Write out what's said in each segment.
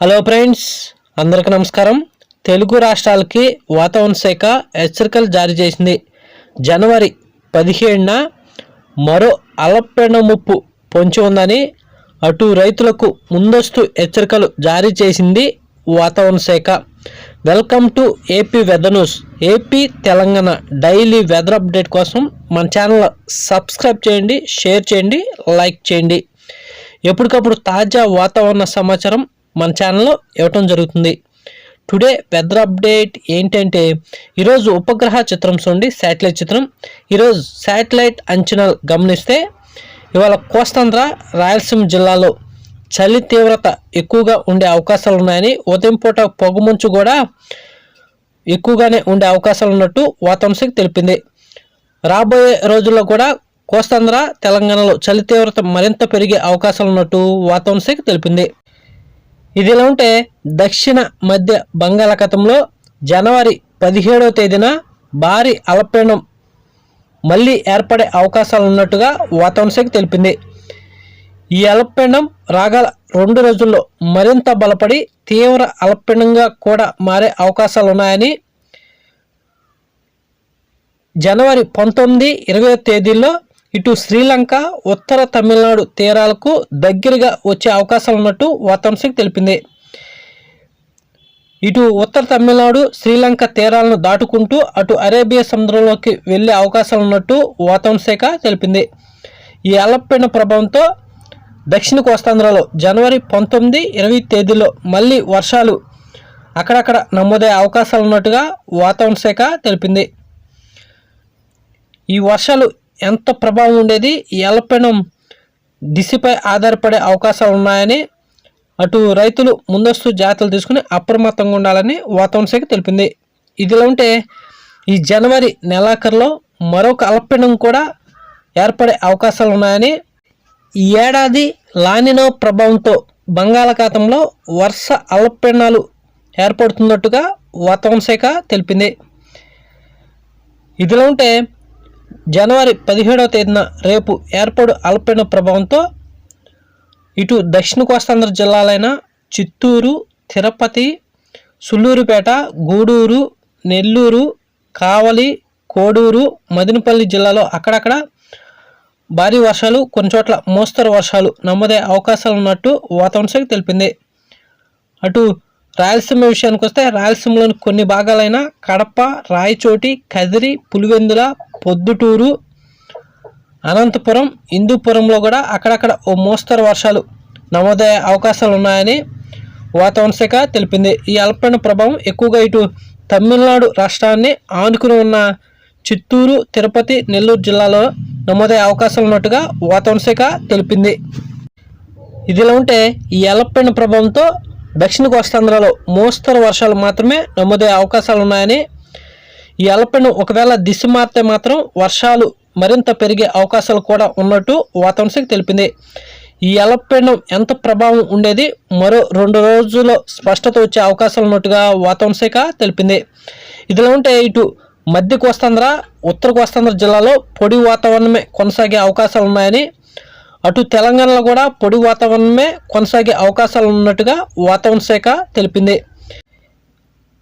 Hello friends అందరికీ నమస్కారం. తెలుగు రాష్ట్రాలకి వాతావరణ శాఖ హెచ్చరికలు జారీ చేసింది. జనవరి పదిహేడున మరో అలపెండ ముప్పు పొంచి ఉందని అటు రైతులకు ముందస్తు హెచ్చరికలు జారీ చేసింది వాతావరణ శాఖ. Welcome to AP weather news. AP Telangana daily weather update కోసం మన ఛానల్ సబ్స్క్రైబ్ చేయండి షేర్ చేయండి లైక్ చేయండి. ఎప్పటికప్పుడు తాజా వాతావరణ సమాచారం మన ఛానల్లో ఇవ్వటం జరుగుతుంది. టుడే వెదర్ అప్డేట్ ఏంటంటే ఈరోజు ఉపగ్రహ చిత్రం చూడండి శాటిలైట్ చిత్రం. ఈరోజు శాటిలైట్ అంచనాలు గమనిస్తే ఇవాళ కోస్తాంధ్ర రాయలసీమ జిల్లాలో చలి తీవ్రత ఎక్కువగా ఉండే అవకాశాలు ఉన్నాయని ఉదయం పూట పొగమంచు కూడా ఎక్కువగానే ఉండే అవకాశాలు ఉన్నట్టు వాతావరణ శాఖ తెలిపింది. రాబోయే రోజుల్లో కూడా కోస్తాంధ్ర తెలంగాణలో చలి తీవ్రత మరింత పెరిగే అవకాశాలు ఉన్నట్టు వాతావరణ శాఖ తెలిపింది. ఇదిలా ఉంటే దక్షిణ మధ్య బంగాళాఖాతంలో జనవరి పదిహేడవ తేదీన భారీ అల్పపీడనం మళ్ళీ ఏర్పడే అవకాశాలు ఉన్నట్టుగా వాతావరణ శాఖ తెలిపింది. ఈ అల్పపీడనం రాగల రెండు రోజుల్లో మరింత బలపడి తీవ్ర అల్పపీడనంగా కూడా మారే అవకాశాలు ఉన్నాయని జనవరి పంతొమ్మిది ఇరవై తేదీల్లో ఇటు శ్రీలంక ఉత్తర తమిళనాడు తీరాలకు దగ్గరగా వచ్చే అవకాశం ఉన్నట్టు వాతావరణ శాఖ తెలిపింది. ఇటు ఉత్తర తమిళనాడు శ్రీలంక తీరాలను దాటుకుంటూ అటు అరేబియా సముద్రంలోకి వెళ్ళే అవకాశాలు ఉన్నట్టు వాతావరణ శాఖ తెలిపింది. ఈ అలపీడన ప్రభావంతో దక్షిణ కోస్తాంధ్రలో జనవరి పంతొమ్మిది ఇరవై తేదీలో మళ్ళీ వర్షాలు అక్కడక్కడ నమోదయ్యే అవకాశాలు ఉన్నట్టుగా వాతావరణ శాఖ తెలిపింది. ఈ వర్షాలు ఎంత ప్రభావం ఉండేది? ఈ దిశపై ఆధారపడే అవకాశాలు ఉన్నాయని అటు రైతులు ముందస్తు జాగ్రత్తలు తీసుకుని అప్రమత్తంగా ఉండాలని వాతావరణ శాఖ తెలిపింది. ఇదిలా ఉంటే ఈ జనవరి నెలాఖరులో మరొక అల్పపీడనం కూడా ఏర్పడే అవకాశాలు ఉన్నాయని ఈ ఏడాది లానినో ప్రభావంతో బంగాళాఖాతంలో వర్ష అల్పపీడనాలు ఏర్పడుతున్నట్టుగా వాతావరణ శాఖ తెలిపింది. ఇదిలా ఉంటే జనవరి పదిహేడవ తేదీన రేపు ఏర్పడు అల్పపీడన ప్రభావంతో ఇటు దక్షిణ కోస్తాంధ్ర జిల్లాలైన చిత్తూరు తిరుపతి సుల్లూరుపేట గూడూరు నెల్లూరు కావలి కోడూరు మదినపల్లి జిల్లాలో అక్కడక్కడ భారీ వర్షాలు కొన్ని చోట్ల మోస్తరు వర్షాలు నమోదయ్యే అవకాశాలు ఉన్నట్టు వాతావరణ శాఖ తెలిపింది. అటు రాయలసీమ విషయానికి వస్తే రాయలసీమలోని కొన్ని భాగాలైన కడప రాయచోటి కదిరి పులివెందుల పొద్దుటూరు అనంతపురం హిందూపురంలో కూడా అక్కడక్కడ ఓ మోస్తరు వర్షాలు నమోదయ్యే అవకాశాలు ఉన్నాయని వాతావరణ శాఖ తెలిపింది. ఈ అల్పన ప్రభావం ఎక్కువగా ఇటు తమిళనాడు రాష్ట్రాన్ని ఆనుకుని ఉన్న చిత్తూరు తిరుపతి నెల్లూరు జిల్లాలో నమోదయ్యే అవకాశాలు ఉన్నట్టుగా వాతావరణ శాఖ తెలిపింది. ఇదిలా ఉంటే ఈ అలపెండ ప్రభావంతో దక్షిణ కోస్తాంధ్రలో మోస్తరు వర్షాలు మాత్రమే నమోదయ్యే అవకాశాలు ఉన్నాయని ఈ అల్పపీడనం ఒకవేళ దిశ మారితే మాత్రం వర్షాలు మరింత పెరిగే అవకాశాలు కూడా ఉన్నట్టు వాతావరణ శాఖ తెలిపింది. ఈ అల్పపీడనం ఎంత ప్రభావం ఉండేది? మరో రెండు రోజుల్లో స్పష్టత వచ్చే అవకాశాలు ఉన్నట్టుగా వాతావరణ శాఖ తెలిపింది. ఇదిలా ఉంటే ఇటు మధ్య కోస్తాంధ్ర ఉత్తర కోస్తాంధ్ర జిల్లాలో పొడి వాతావరణమే కొనసాగే అవకాశాలు ఉన్నాయని అటు తెలంగాణలో కూడా పొడి వాతావరణమే కొనసాగే అవకాశాలు ఉన్నట్టుగా వాతావరణ శాఖ తెలిపింది.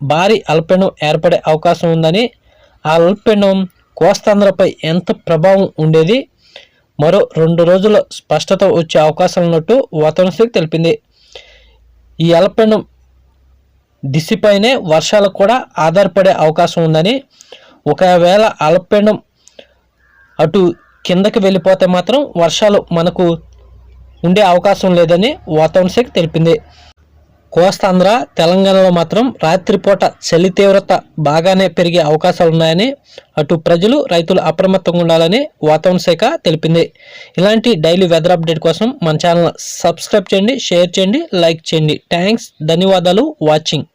భారీ అల్పపీడనం ఏర్పడే అవకాశం ఉందని ఆ అల్పపీడనం కోస్తాంధ్రపై ఎంత ప్రభావం ఉండేది మరో రెండు రోజుల స్పష్టత వచ్చే అవకాశం ఉన్నట్టు వాతావరణ శాఖ తెలిపింది. ఈ అల్పపీడనం దిశపైనే వర్షాలకు కూడా ఆధారపడే అవకాశం ఉందని ఒకవేళ అల్పపీడనం అటు కిందకి వెళ్ళిపోతే మాత్రం వర్షాలు మనకు ఉండే అవకాశం లేదని వాతావరణ శాఖ తెలిపింది. కోస్తాంధ్ర తెలంగాణలో మాత్రం రాత్రిపూట చలి తీవ్రత బాగానే పెరిగే అవకాశాలు ఉన్నాయని అటు ప్రజలు రైతులు అప్రమత్తంగా ఉండాలని వాతావరణ శాఖ తెలిపింది. ఇలాంటి డైలీ వెదర్ అప్డేట్ కోసం మన ఛానల్ సబ్స్క్రైబ్ చేయండి షేర్ చేయండి లైక్ చేయండి. థ్యాంక్స్ ధన్యవాదాలు వాచింగ్.